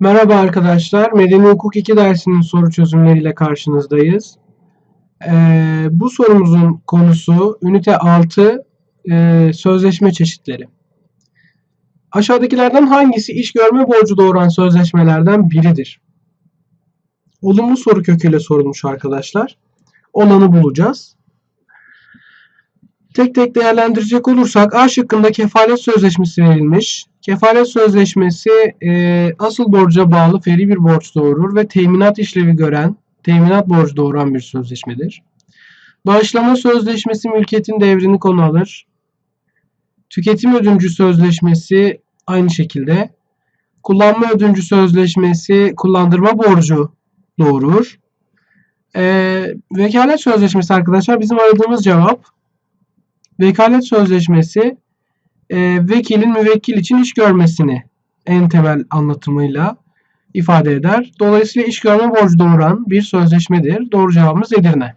Merhaba arkadaşlar. Medeni Hukuk 2 dersinin soru çözümleriyle karşınızdayız. Ee, bu sorumuzun konusu ünite 6 e, sözleşme çeşitleri. Aşağıdakilerden hangisi iş görme borcu doğuran sözleşmelerden biridir? Olumlu soru köküyle sorulmuş arkadaşlar. Olanı bulacağız. Tek tek değerlendirecek olursak A şıkkında kefalet sözleşmesi verilmiş. Kefalet sözleşmesi e, asıl borca bağlı feri bir borç doğurur ve teminat işlevi gören, teminat borcu doğuran bir sözleşmedir. Bağışlama sözleşmesi mülkiyetin devrini konu alır. Tüketim ödüncü sözleşmesi aynı şekilde. Kullanma ödüncü sözleşmesi kullandırma borcu doğurur. E, vekalet sözleşmesi arkadaşlar bizim aradığımız cevap. Vekalet sözleşmesi e, vekilin müvekkil için iş görmesini en temel anlatımıyla ifade eder. Dolayısıyla iş görme borcu doğuran bir sözleşmedir. Doğru cevabımız Edirne.